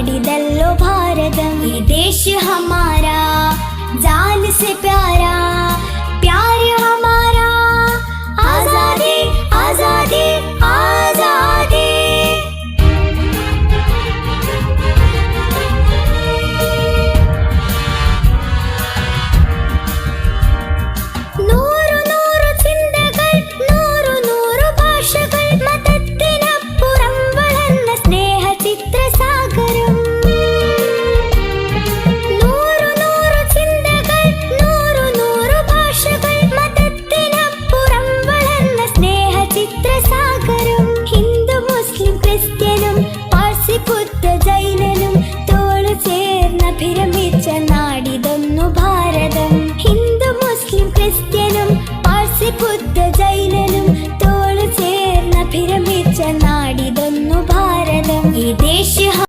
പൈതൃകത്തിൻ നാടിതല്ലോ ഭാരതം ഈ ദേശ് വിരമിച്ച നാടിതൊന്നു ഭാരതം. ഹിന്ദു മുസ്ലിം ക്രിസ്ത്യനും പാഴ്സി ബുദ്ധ ജൈനനും തോളു ചേർന്ന വിരമിച്ച നാടിതൊന്നു ഭാരതം. ഈ ദേശ